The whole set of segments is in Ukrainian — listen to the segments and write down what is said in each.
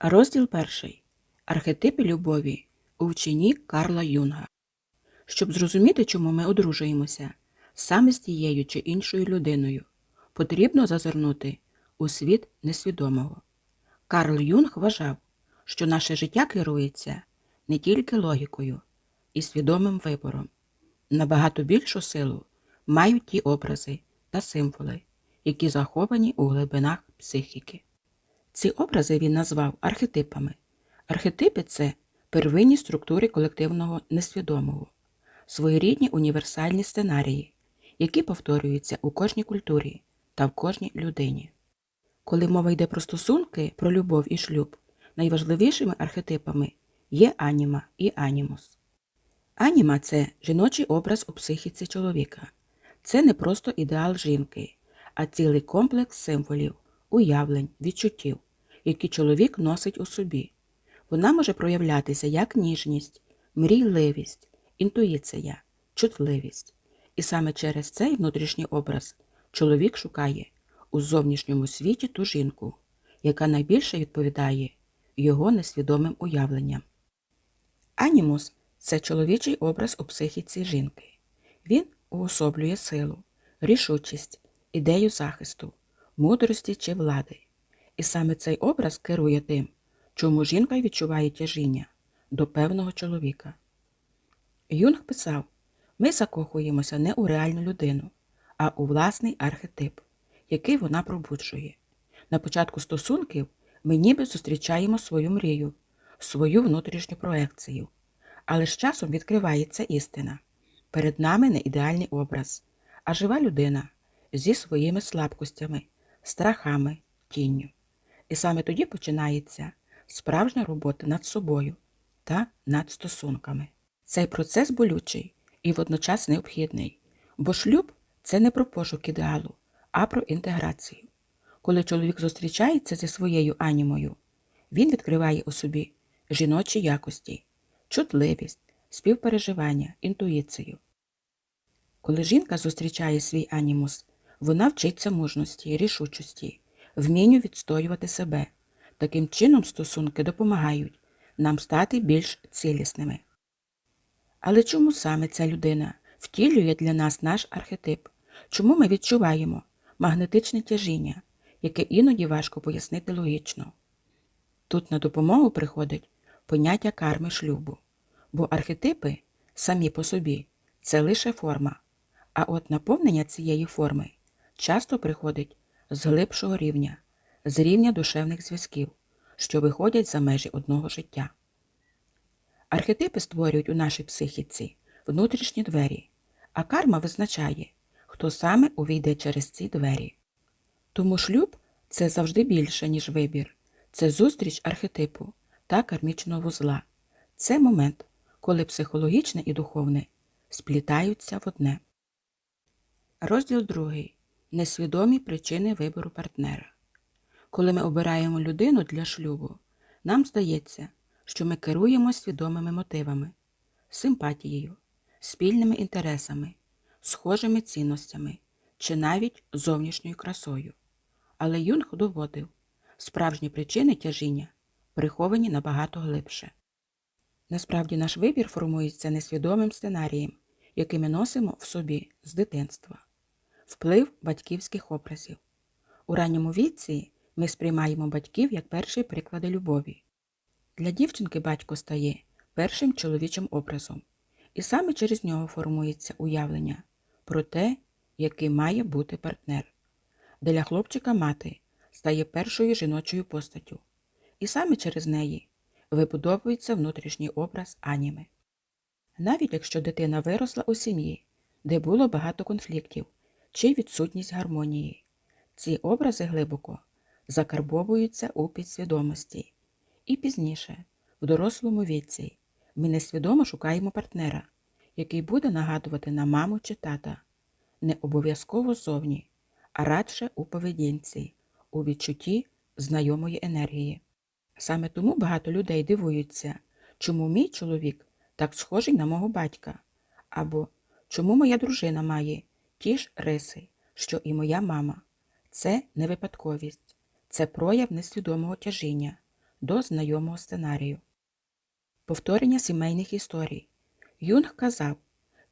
Розділ перший. Архетипи любові у вченні Карла Юнга. Щоб зрозуміти, чому ми одружуємося саме з тією чи іншою людиною, потрібно зазирнути у світ несвідомого. Карл Юнг вважав, що наше життя керується не тільки логікою і свідомим вибором. Набагато більшу силу мають ті образи та символи, які заховані у глибинах психіки. Ці образи він назвав архетипами. Архетипи це первинні структури колективного несвідомого, своєрідні універсальні сценарії, які повторюються у кожній культурі та в кожній людині. Коли мова йде про стосунки, про любов і шлюб, найважливішими архетипами є аніма і анімус. Аніма це жіночий образ у психіці чоловіка. Це не просто ідеал жінки, а цілий комплекс символів, уявлень, відчуттів, які чоловік носить у собі. Вона може проявлятися як ніжність, мрійливість, інтуїція, чутливість. І саме через цей внутрішній образ чоловік шукає у зовнішньому світі ту жінку, яка найбільше відповідає його несвідомим уявленням. Анімус це чоловічий образ у психіці жінки. Він уособлює силу, рішучість, ідею захисту, мудрості чи влади. І саме цей образ керує тим, чому жінка відчуває тяжіння до певного чоловіка. Юнг писав: ми закохуємося не у реальну людину, а у власний архетип, який вона пробуджує. На початку стосунків ми ніби зустрічаємо свою мрію, свою внутрішню проекцію, але з часом відкривається істина. Перед нами не ідеальний образ, а жива людина зі своїми слабкостями, страхами, тінню. І саме тоді починається справжня робота над собою та над стосунками. Цей процес болючий і водночас необхідний, бо шлюб це не про пошук ідеалу, а про інтеграцію. Коли чоловік зустрічається зі своєю анімою, він відкриває у собі жіночі якості, чутливість, співпереживання, інтуїцію. Коли жінка зустрічає свій анімус, вона вчиться мужності, рішучості, вмінню відстоювати себе. Таким чином стосунки допомагають нам стати більш цілісними. Але чому саме ця людина втілює для нас наш архетип? Чому ми відчуваємо магнетичне тяжіння, яке іноді важко пояснити логічно? Тут на допомогу приходить поняття карми шлюбу, бо архетипи самі по собі це лише форма, а от наповнення цієї форми часто приходить з глибшого рівня, з рівня душевних зв'язків, що виходять за межі одного життя. Архетипи створюють у нашій психіці внутрішні двері, а карма визначає, хто саме увійде через ці двері. Тому шлюб це завжди більше, ніж вибір, це зустріч архетипу та кармічного вузла. Це момент, коли психологічне і духовне сплітаються в одне. Розділ другий. Несвідомі причини вибору партнера. Коли ми обираємо людину для шлюбу, нам здається, що ми керуємо свідомими мотивами, симпатією, спільними інтересами, схожими цінностями чи навіть зовнішньою красою. Але Юнг доводив, справжні причини тяжіння приховані набагато глибше. Насправді наш вибір формується несвідомим сценарієм, який ми носимо в собі з дитинства. Вплив батьківських образів. У ранньому віці ми сприймаємо батьків як перші приклади любові. Для дівчинки батько стає першим чоловічим образом, і саме через нього формується уявлення про те, який має бути партнер. Для хлопчика мати стає першою жіночою постаттю, і саме через неї вибудовується внутрішній образ аніми. Навіть якщо дитина виросла у сім'ї, де було багато конфліктів чи відсутність гармонії, ці образи глибоко закарбовуються у підсвідомості. І пізніше, в дорослому віці, ми несвідомо шукаємо партнера, який буде нагадувати на маму чи тата, не обов'язково зовні, а радше у поведінці, у відчутті знайомої енергії. Саме тому багато людей дивуються, чому мій чоловік так схожий на мого батька, або чому моя дружина має ті ж риси, що і моя мама. Це не випадковість, це прояв несвідомого тяжіння до знайомого сценарію. Повторення сімейних історій. Юнг казав,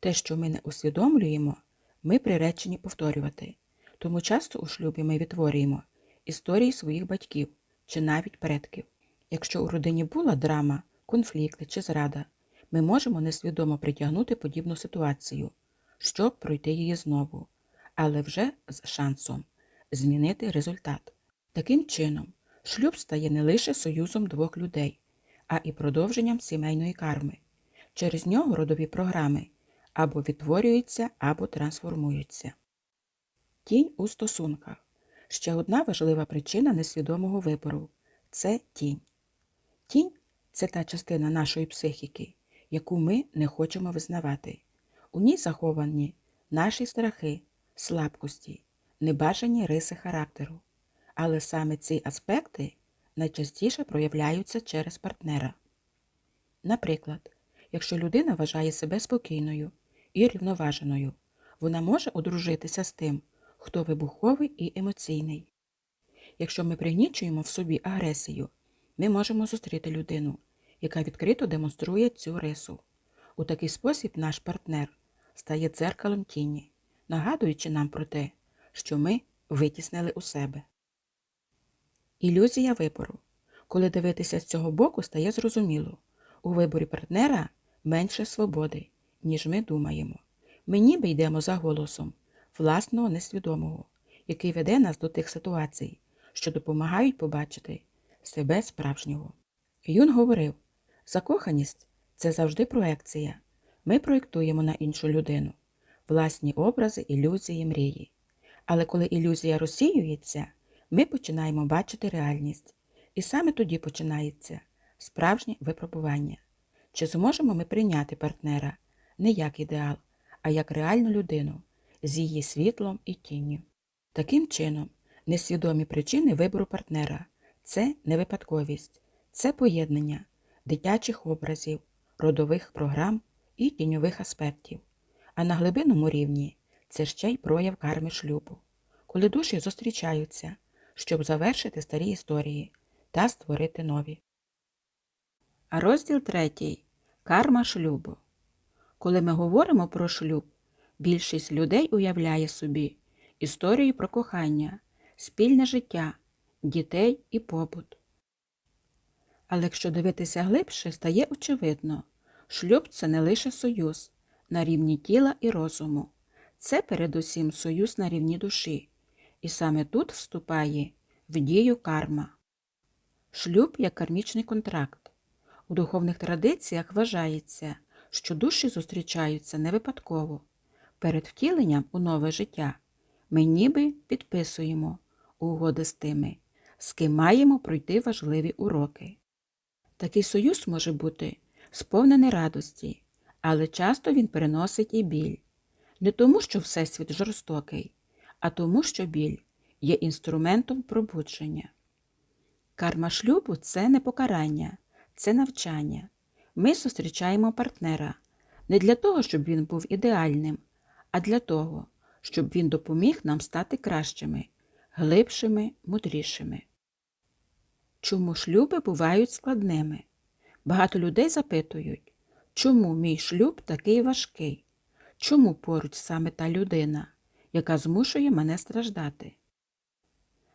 те, що ми не усвідомлюємо, ми приречені повторювати. Тому часто у шлюбі ми відтворюємо історії своїх батьків чи навіть предків. Якщо у родині була драма, конфлікти чи зрада, ми можемо несвідомо притягнути подібну ситуацію, щоб пройти її знову, але вже з шансом змінити результат. Таким чином, шлюб стає не лише союзом двох людей, а і продовженням сімейної карми. Через нього родові програми або відтворюються, або трансформуються. Тінь у стосунках. Ще одна важлива причина несвідомого вибору це тінь. Тінь це та частина нашої психіки, яку ми не хочемо визнавати. У ній заховані наші страхи, слабкості, небажані риси характеру. Але саме ці аспекти найчастіше проявляються через партнера. Наприклад, якщо людина вважає себе спокійною і рівноваженою, вона може одружитися з тим, хто вибуховий і емоційний. Якщо ми пригнічуємо в собі агресію, ми можемо зустріти людину, яка відкрито демонструє цю рису. У такий спосіб наш партнер стає дзеркалом тіні, нагадуючи нам про те, що ми витіснили у себе. Ілюзія вибору. Коли дивитися з цього боку, стає зрозуміло, у виборі партнера менше свободи, ніж ми думаємо. Ми ніби йдемо за голосом власного несвідомого, який веде нас до тих ситуацій, що допомагають побачити себе справжнього. Юн говорив, закоханість це завжди проекція. Ми проєктуємо на іншу людину власні образи, ілюзії, мрії. Але коли ілюзія розсіюється, ми починаємо бачити реальність. І саме тоді починається справжнє випробування. Чи зможемо ми прийняти партнера не як ідеал, а як реальну людину з її світлом і тінню? Таким чином, несвідомі причини вибору партнера це не випадковість, це поєднання дитячих образів, родових програм і тіньових аспектів. А на глибинному рівні це ще й прояв карми шлюбу, коли душі зустрічаються, щоб завершити старі історії та створити нові. А розділ третій. Карма шлюбу. Коли ми говоримо про шлюб, більшість людей уявляє собі історію про кохання, спільне життя, дітей і побут. Але якщо дивитися глибше, стає очевидно, шлюб це не лише союз на рівні тіла і розуму, це передусім союз на рівні душі, і саме тут вступає в дію карма. Шлюб як кармічний контракт. У духовних традиціях вважається, що душі зустрічаються не випадково. Перед втіленням у нове життя ми ніби підписуємо угоди з тими, з ким маємо пройти важливі уроки. Такий союз може бути сповнений радості, але часто він переносить і біль. Не тому, що Всесвіт жорстокий, а тому, що біль є інструментом пробудження. Карма шлюбу це не покарання, це навчання. Ми зустрічаємо партнера не для того, щоб він був ідеальним, а для того, щоб він допоміг нам стати кращими, глибшими, мудрішими. Чому шлюби бувають складними? Багато людей запитують, чому мій шлюб такий важкий? Чому поруч саме та людина, яка змушує мене страждати?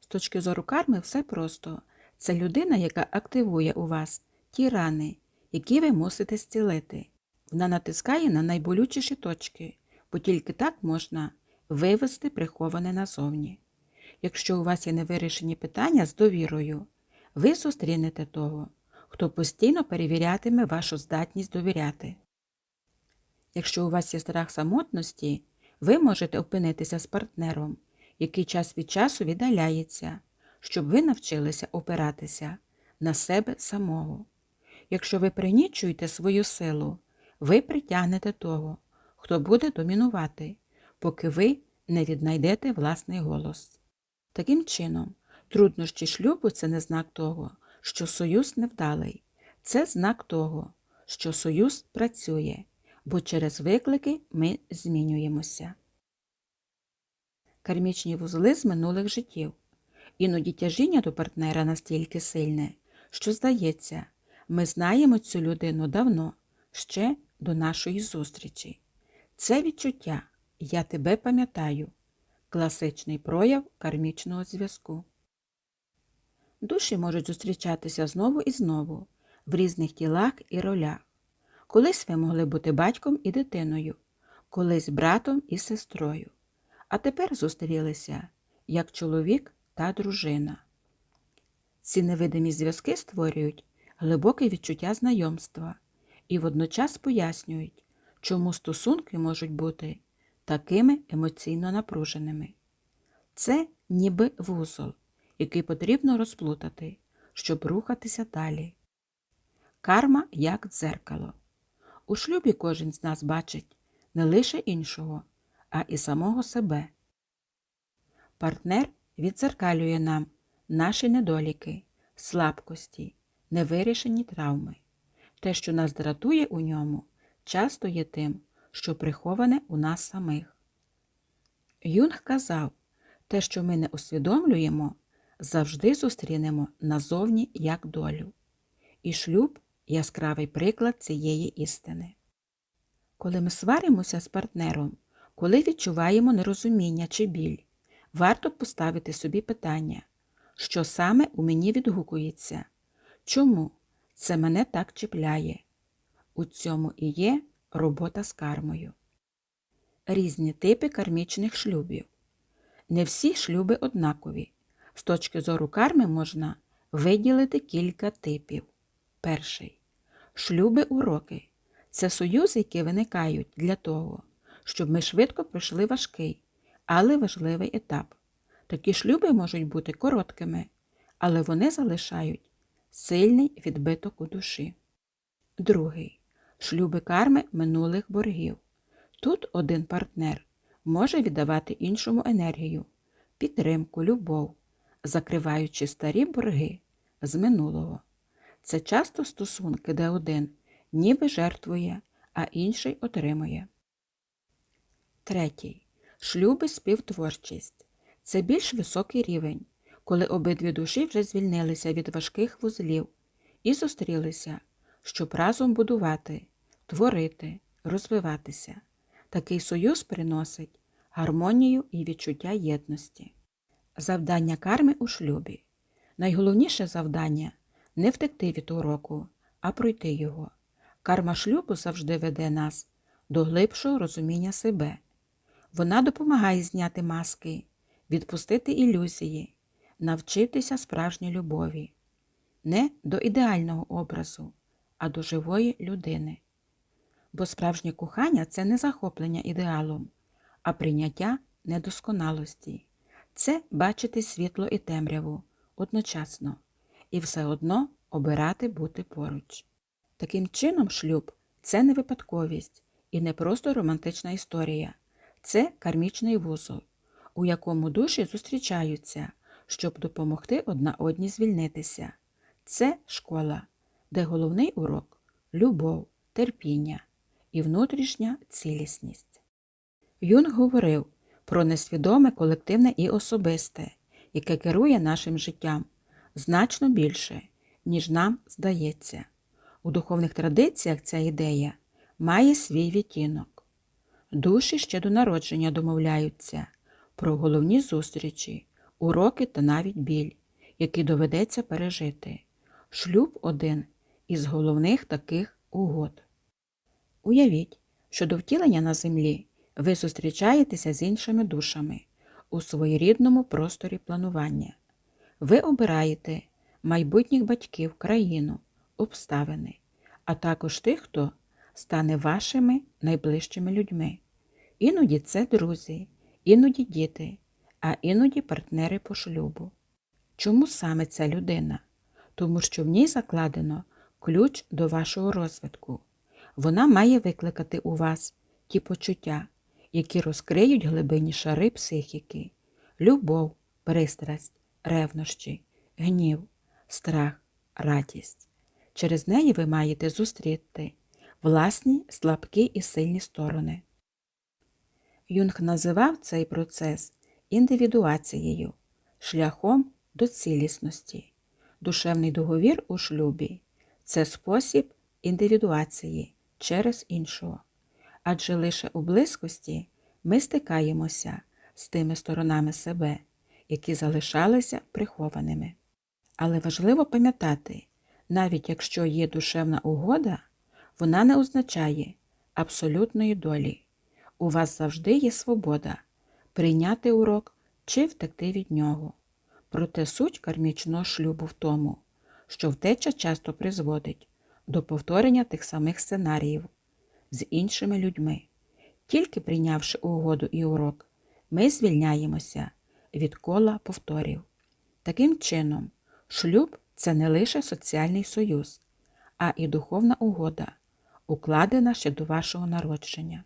З точки зору карми все просто. Це людина, яка активує у вас ті рани, які ви мусите зцілити. Вона натискає на найболючіші точки, бо тільки так можна вивести приховане назовні. Якщо у вас є невирішені питання з довірою, ви зустрінете того, хто постійно перевірятиме вашу здатність довіряти. Якщо у вас є страх самотності, ви можете опинитися з партнером, який час від часу віддаляється, щоб ви навчилися опиратися на себе самого. Якщо ви пригнічуєте свою силу, ви притягнете того, хто буде домінувати, поки ви не віднайдете власний голос. Таким чином, труднощі шлюбу це не знак того, що союз невдалий, це знак того, що союз працює, бо через виклики ми змінюємося. Кармічні вузли з минулих життів. Іноді тяжіння до партнера настільки сильне, що здається, ми знаємо цю людину давно, ще до нашої зустрічі. Це відчуття Я тебе пам'ятаю класичний прояв кармічного зв'язку. Душі можуть зустрічатися знову і знову в різних тілах і ролях. Колись ви могли бути батьком і дитиною, колись братом і сестрою, а тепер зустрілися як чоловік та дружина. Ці невидимі зв'язки створюють глибоке відчуття знайомства і водночас пояснюють, чому стосунки можуть бути такими емоційно напруженими. Це ніби вузол, який потрібно розплутати, щоб рухатися далі. Карма як дзеркало. У шлюбі кожен з нас бачить не лише іншого, а і самого себе. Партнер відзеркалює нам наші недоліки, слабкості, невирішені травми. Те, що нас дратує у ньому, часто є тим, що приховане у нас самих. Юнг казав, те, що ми не усвідомлюємо, завжди зустрінемо назовні як долю. І шлюб яскравий приклад цієї істини. Коли ми сваримося з партнером, коли відчуваємо нерозуміння чи біль, варто поставити собі питання, що саме у мені відгукується, чому це мене так чіпляє. У цьому і є робота з кармою. Різні типи кармічних шлюбів. Не всі шлюби однакові. З точки зору карми можна виділити кілька типів. Перший шлюби уроки це союзи, які виникають для того, щоб ми швидко пройшли важкий, але важливий етап. Такі шлюби можуть бути короткими, але вони залишають сильний відбиток у душі. Другий шлюби карми минулих боргів. Тут один партнер може віддавати іншому енергію, підтримку, любов, закриваючи старі борги з минулого. Це часто стосунки, де один ніби жертвує, а інший отримує. Третій. Шлюби співтворчість. Це більш високий рівень, коли обидві душі вже звільнилися від важких вузлів і зустрілися, щоб разом будувати, творити, розвиватися. Такий союз приносить гармонію і відчуття єдності. Завдання карми у шлюбі. Найголовніше завдання не втекти від уроку, а пройти його. Карма шлюбу завжди веде нас до глибшого розуміння себе. Вона допомагає зняти маски, відпустити ілюзії, навчитися справжній любові, не до ідеального образу, а до живої людини. Бо справжнє кохання це не захоплення ідеалом, а прийняття недосконалості. Це бачити світло і темряву одночасно і все одно обирати бути поруч. Таким чином, шлюб це не випадковість і не просто романтична історія, це кармічний вузол, у якому душі зустрічаються, щоб допомогти одна одній звільнитися. Це школа, де головний урок любов, терпіння і внутрішня цілісність. Юнг говорив про несвідоме колективне і особисте, яке керує нашим життям значно більше, ніж нам здається. У духовних традиціях ця ідея має свій відтінок. Душі ще до народження домовляються про головні зустрічі, уроки та навіть біль, які доведеться пережити. Шлюб один із головних таких угод. Уявіть, що до втілення на землі ви зустрічаєтеся з іншими душами у своєрідному просторі планування. Ви обираєте майбутніх батьків, країну, обставини, а також тих, хто стане вашими найближчими людьми. Іноді це друзі, іноді діти, а іноді партнери по шлюбу. Чому саме ця людина? Тому що в ній закладено ключ до вашого розвитку. Вона має викликати у вас ті почуття, які розкриють глибинні шари психіки, любов, пристрасть, ревнощі, гнів, страх, радість. Через неї ви маєте зустріти власні слабкі і сильні сторони. Юнг називав цей процес індивідуацією, шляхом до цілісності. Душевний договір у шлюбі це спосіб індивідуації через іншого. Адже лише у близькості ми стикаємося з тими сторонами себе, які залишалися прихованими. Але важливо пам'ятати, навіть якщо є душевна угода, вона не означає абсолютної долі. У вас завжди є свобода прийняти урок чи втекти від нього. Проте суть кармічного шлюбу в тому, що втеча часто призводить до повторення тих самих сценаріїв з іншими людьми. Тільки прийнявши угоду і урок, ми звільняємося від кола повторів. Таким чином, шлюб це не лише соціальний союз, а і духовна угода, укладена ще до вашого народження.